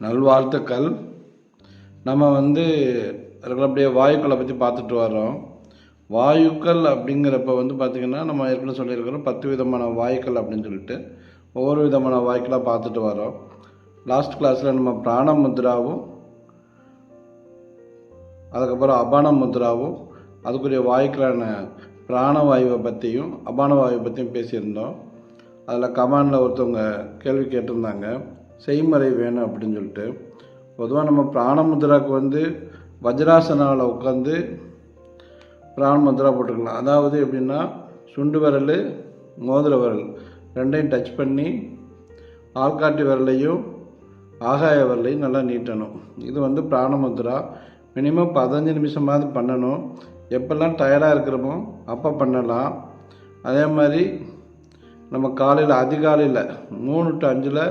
நல்வாழ்த்துக்கள். நம்ம வந்து அப்படியே வாயுக்களை பற்றி பார்த்துட்டு வரோம் வாயுக்கள் அப்படிங்கிறப்ப வந்து பார்த்திங்கன்னா நம்ம ஏற்கனவே சொல்லியிருக்கிறோம் பத்து விதமான வாயுக்கள் அப்படின்னு சொல்லிட்டு ஒவ்வொரு விதமான வாயுக்களாக பார்த்துட்டு வரோம் லாஸ்ட் கிளாஸில் நம்ம பிராண முத்ராவும் அதுக்கப்புறம் அபான முத்ராவும் அதுக்குரிய வாயுக்களான பிராணவாயுவை பற்றியும் அபான வாயுவை பற்றியும் பேசியிருந்தோம். அதில் கமாண்டில் ஒருத்தவங்க கேள்வி கேட்டிருந்தாங்க. செய்முறை வேணும் அப்படின்னு சொல்லிட்டு பொதுவாக நம்ம பிராணமுத்ராவுக்கு வந்து வஜ்ராசனாவில் உட்காந்து பிராணமுத்ரா போட்டுக்கலாம் அதாவது எப்படின்னா சுண்டு விரல் மோதிர விரல் ரெண்டையும் டச் பண்ணி ஆள்காட்டி விரலையும் ஆகாய விரலையும் நல்லா நீட்டணும். இது வந்து பிராணமுத்ரா மினிமம் பதினஞ்சு நிமிஷமாவது பண்ணணும். எப்பெல்லாம் டயர்டாக இருக்கிறோமோ அப்போ பண்ணலாம். அதே மாதிரி நம்ம காலையில் அதிகாலையில் மூணு டு அஞ்சில்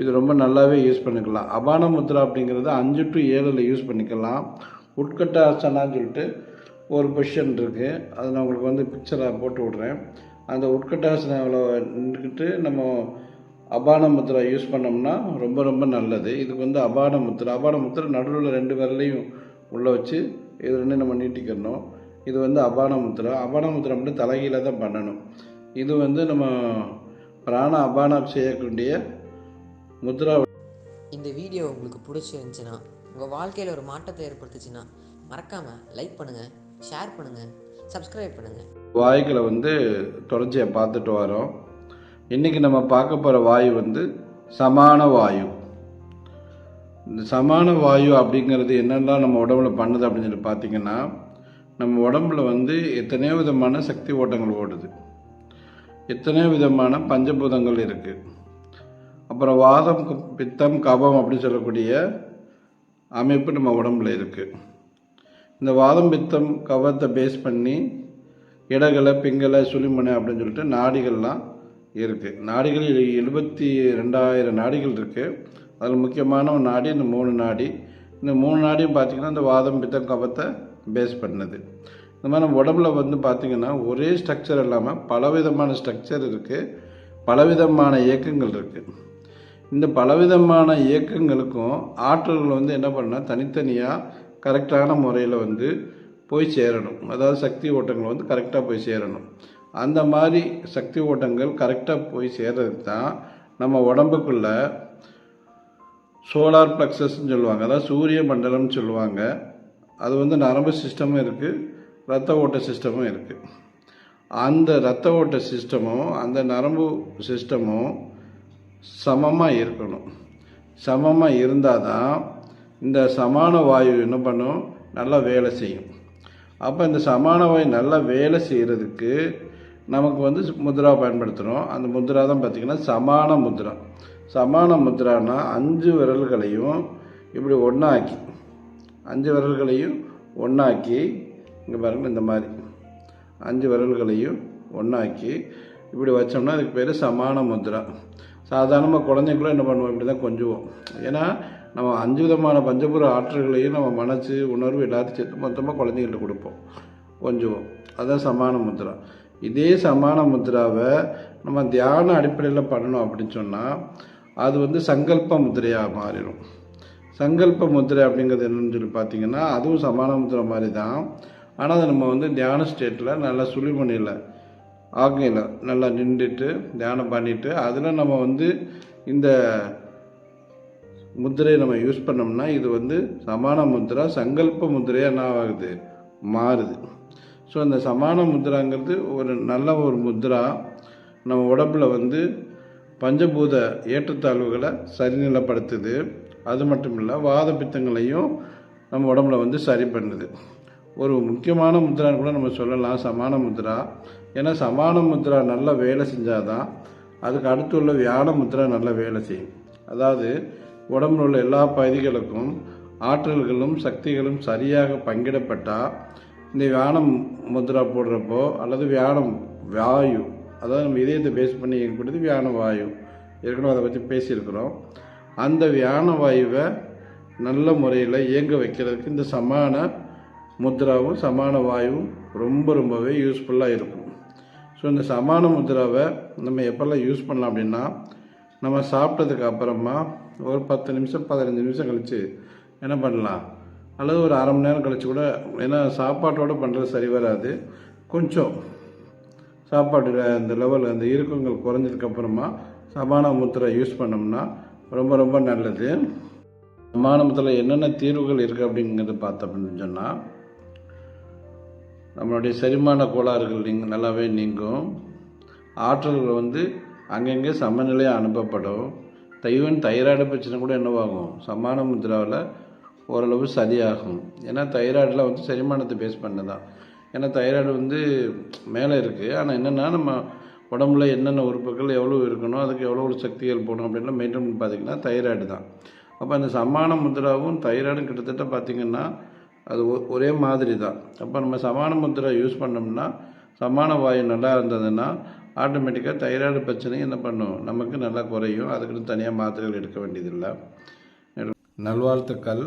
இது ரொம்ப நல்லாவே யூஸ் பண்ணிக்கலாம். அபான முத்ரா அப்படிங்கிறது அஞ்சு டு ஏழில் யூஸ் பண்ணிக்கலாம். உட்கட்டாசனான்னு சொல்லிட்டு ஒரு பொசிஷன் இருக்குது அதை நான் உங்களுக்கு வந்து பிக்சராக போட்டு விட்றேன். அந்த உட்கட்டாசனாவில் நின்றுக்கிட்டு நம்ம அபான முத்ரா யூஸ் பண்ணோம்னா ரொம்ப ரொம்ப நல்லது. இதுக்கு வந்து அபான முத்ரா. அபான முத்ரா நடுவில் ரெண்டு விரலையும் உள்ளே வச்சு இது ரெண்டும் நம்ம நீட்டிக்கிறணும். இது வந்து அபான முத்ரா. அபான முத்ரா மட்டும் தலைகீழ தான் பண்ணணும். இது வந்து நம்ம பிராண அபானம் செய்யக்கூடிய முத்ரா இந்த வீடியோ உங்களுக்கு பிடிச்சிருந்துச்சுன்னா உங்கள் வாழ்க்கையில் ஒரு மாற்றத்தை ஏற்படுத்துச்சுன்னா மறக்காமல் லைக் பண்ணுங்கள் ஷேர் பண்ணுங்கள் சப்ஸ்கிரைப் பண்ணுங்கள் வாயுக்களை வந்து தொடர்ச்சியாக பார்த்துட்டு வரோம். இன்றைக்கி நம்ம பார்க்க போகிற வாயு வந்து சமான வாயு. இந்த சமான வாயு அப்படிங்கிறது என்னெல்லாம் நம்ம உடம்புல பண்ணுது அப்படின்னு சொல்லி பார்த்தீங்கன்னா நம்ம உடம்புல வந்து எத்தனையோ விதமான சக்தி ஓட்டங்கள் ஓடுது. எத்தனையோ விதமான பஞ்சபூதங்கள் இருக்குது அப்புறம் வாதம் பித்தம் கபம் அப்படின்னு சொல்லக்கூடிய அமைப்பு நம்ம உடம்புல இருக்குது இந்த வாதம் பித்தம் கவத்தை பேஸ் பண்ணி இடகலை பிங்கலை சுளிமனை அப்படின்னு சொல்லிட்டு நாடிகள்லாம் இருக்குது நாடிகளில் எழுபத்தி ரெண்டாயிரம் நாடிகள் இருக்குது அதில் முக்கியமான ஒரு நாடி இந்த மூணு நாடி. இந்த மூணு நாடியும் பார்த்திங்கன்னா இந்த வாதம் பித்தம் கவத்தை பேஸ் பண்ணது. இந்த மாதிரி நம்ம உடம்புல வந்து பார்த்திங்கன்னா ஒரே ஸ்ட்ரக்சர் இல்லாமல் பலவிதமான ஸ்ட்ரக்சர் இருக்குது பலவிதமான இயக்கங்கள் இருக்குது இந்த பலவிதமான இயக்கங்களுக்கும் ஆற்றல்கள் வந்து என்ன பண்ணால் தனித்தனியாக கரெக்டான முறையில் வந்து போய் சேரணும். அதாவது சக்தி ஓட்டங்கள் வந்து கரெக்டாக போய் சேரணும். அந்த மாதிரி சக்தி ஓட்டங்கள் கரெக்டாக போய் சேர்றதுக்கு தான் நம்ம உடம்புக்குள்ள சோலார் ப்ளக்ஸஸ்ன்னு சொல்லுவாங்க. அதாவது சூரிய மண்டலம்னு சொல்லுவாங்க. அது வந்து நரம்பு சிஸ்டமும் இருக்குது ரத்த ஓட்ட சிஸ்டமும் இருக்குது அந்த ரத்த ஓட்ட சிஸ்டமும் அந்த நரம்பு சிஸ்டமும் சமமாக இருக்கணும். சமமாக இருந்தால் தான் இந்த சமான வாயு என்ன பண்ணும்? நல்லா வேலை செய்யும். அப்போ இந்த சமான வாயு நல்லா வேலை செய்கிறதுக்கு நமக்கு வந்து முத்ரா பயன்படுத்துகிறோம் அந்த முத்ரா தான் பார்த்திங்கன்னா சமான முத்ரா. சமான முத்ரானா அஞ்சு விரல்களையும் இப்படி ஒன்றாக்கி அஞ்சு விரல்களையும் ஒன்றாக்கி இங்கே பாருங்க இந்த மாதிரி அஞ்சு விரல்களையும் ஒன்றாக்கி இப்படி வச்சோம்னா அதுக்கு பேர் சமான முத்ரா. சாதாரணமாக குழந்தைங்களும் என்ன பண்ணுவோம்? இப்படி தான் கொஞ்சுவோம். ஏன்னா நம்ம அஞ்சு விதமான பஞ்சபுர ஆற்றல்களையும் நம்ம மனசு உணர்வு எல்லாத்தையும் சேர்த்து மொத்தமாக குழந்தைங்கள்ட்ட கொடுப்போம். கொஞ்சுவோம். அதுதான் சமான முத்ரா. இதே சமான முத்ராவை நம்ம தியான அடிப்படையில் பண்ணணும் அப்படின்னு சொன்னால் அது வந்து சங்கல்ப முத்திரையாக மாறிடும். சங்கல்ப முத்திரை அப்படிங்கிறது என்னன்னு சொல்லி பார்த்தீங்கன்னா அதுவும் சமான முத்திரை மாதிரி தான் ஆனால் அதை நம்ம வந்து தியான ஸ்டேட்டில் நல்லா சுழிமணியில் ஆக்னியில் நல்லா நின்றுட்டு தியானம் பண்ணிவிட்டு அதில் நம்ம வந்து இந்த முத்திரையை நம்ம யூஸ் பண்ணோம்னா இது வந்து சமான முத்ரா சங்கல்ப முத்திரையாக என்ன ஆகுது? மாறுது. ஸோ அந்த சமான முத்ராங்கிறது ஒரு நல்ல ஒரு முத்ரா நம்ம உடம்புல வந்து பஞ்சபூத ஏற்றத்தாழ்வுகளை சரிநிலைப்படுத்துது. அது மட்டும் இல்லை வாத பித்தங்களையும் நம்ம உடம்புல வந்து சரி பண்ணுது. ஒரு முக்கியமான முத்ரான்னு கூட நம்ம சொல்லலாம் சமான முத்ரா ஏன்னா சமான முத்ரா நல்லா வேலை செஞ்சாதான் அதுக்கு அடுத்து உள்ள வியான முத்ரா நல்லா வேலை செய்யும். அதாவது உடம்புல உள்ள எல்லா பகுதிகளுக்கும் ஆற்றல்களும் சக்திகளும் சரியாக பங்கிடப்பட்டால் இந்த வியானம் முத்ரா போடுறப்போ அல்லது வியானம் வாயு அதாவது நம்ம இதயத்தை பேஸ் பண்ணி இயக்கக்கூடியது வியான வாயு. ஏற்கனவே அதை பற்றி பேசியிருக்கிறோம். அந்த வியான வாயுவை நல்ல முறையில் இயங்க வைக்கிறதுக்கு இந்த சமான முத்ராவும் சமான வாயுவும் ரொம்ப ரொம்பவே யூஸ்ஃபுல்லாக இருக்கும். ஸோ இந்த சமான முத்ராவை நம்ம எப்போல்லாம் யூஸ் பண்ணலாம் அப்படின்னா நம்ம சாப்பிட்டதுக்கு அப்புறமா ஒரு பத்து நிமிஷம் பதினஞ்சு நிமிஷம் கழித்து என்ன பண்ணலாம்? அல்லது ஒரு அரை மணி நேரம் கழித்து கூட ஏன்னா சாப்பாட்டோடு பண்ணுறது சரி வராது. கொஞ்சம் சாப்பாடு அந்த லெவல் அந்த இறுக்கங்கள் குறைஞ்சதுக்கப்புறமா சமான முத்திரை யூஸ் பண்ணோம்னா ரொம்ப ரொம்ப நல்லது. சமான முத்திரை என்னென்ன தீர்வுகள் இருக்குது அப்படிங்கிறது பார்த்தோம் அப்படின்னு சொன்னால் நம்மளுடைய செரிமான கோளாறுகள் நீங்கள் நல்லாவே நீங்கும். ஆற்றல்கள் வந்து அங்கங்கே சமநிலையாக அனுப்பப்படும். தைவன் தைராய்டு பிரச்சனை கூட என்னவாகும்? சமான முத்திராவில் ஓரளவு சரியாகும் ஏன்னா தைராய்டில் வந்து செரிமானத்தை பேஸ் பண்ணதான். ஏன்னா தைராய்டு வந்து மேலே இருக்குது ஆனால் என்னென்னா நம்ம உடம்புல என்னென்ன உறுப்புகள் எவ்வளோ இருக்கணும் அதுக்கு எவ்வளோ சக்திகள் போகணும் அப்படின்னா மெயின்டைன் பார்த்திங்கன்னா தைராய்டு தான். அப்போ அந்த சமான முத்ராவும் தைராய்டும் கிட்டத்தட்ட பார்த்திங்கன்னா அது ஒ- ஒரே மாதிரி தான் அப்போ நம்ம சமான முத்திரை யூஸ் பண்ணோம்னா சமான வாயு நல்லா இருந்ததுன்னா ஆட்டோமேட்டிக்காக தைராய்டு பிரச்சனையும் என்ன பண்ணும்? நமக்கு நல்லா குறையும். அதுக்குன்னு தனியாக மாத்திரைகள் எடுக்க வேண்டியதில்லை. நல்வாழ்த்துக்கள்.